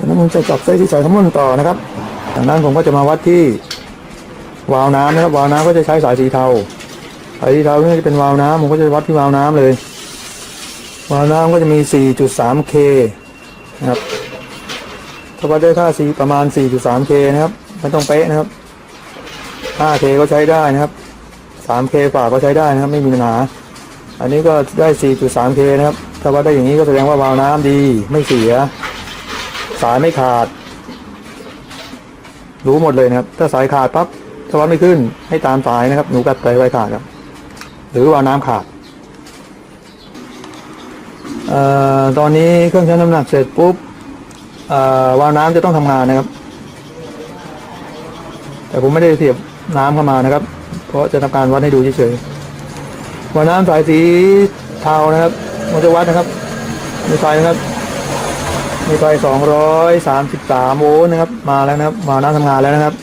จากนั้นผมจะจับไส้ที่ใส่น้ำมันต่อนะครับจากนั้นผมก็จะมาวัดที่วาล์วน้ำนะครับวาล์วน้ำก็จะใช้สายสีเทาสายสีเทานี่จะเป็นวาล์วน้ำผมก็จะวัดที่วาล์วน้ำเลยวาล์วน้ำก็จะมี 4.3K นะครับถ้าวัดได้ค่าสีประมาณ 4.3K นะครับไม่ต้องเป๊ะนะครับ 5K ก็ใช้ได้นะครับ 3K ฝาก็ใช้ได้นะครับ ไม่มีปัญหา อันนี้ก็ได้ 4.3K นะครับ ถ้าวัดได้อย่างนี้ก็แสดงว่าวาล์วน้ำดีไม่เสีย สายไม่ขาด รู้หมดเลยนะครับ ถ้าสายขาดปั๊บถ้าวัดไม่ขึ้น ให้ตามสายนะครับ หนูกัดสายไฟขาดครับ หรือว่าน้ำขาดเอ่อตอนนี้เครื่องชั่งน้ำหนักเสร็จปุ๊บเอ่อวาล์วน้ำจะต้องทำงานนะครับ แต่ผมไม่ได้เสียบน้ำเข้ามานะครับ เพราะจะทำการวัดให้ดูเฉยๆวาล์วน้ำสายสีเทานะครับมันจะวัดนะครับมีไฟนะครับ มีไฟ233โวลต์นะครับ มาแล้วนะครับ มาหน้าทำงานแล้วนะครับ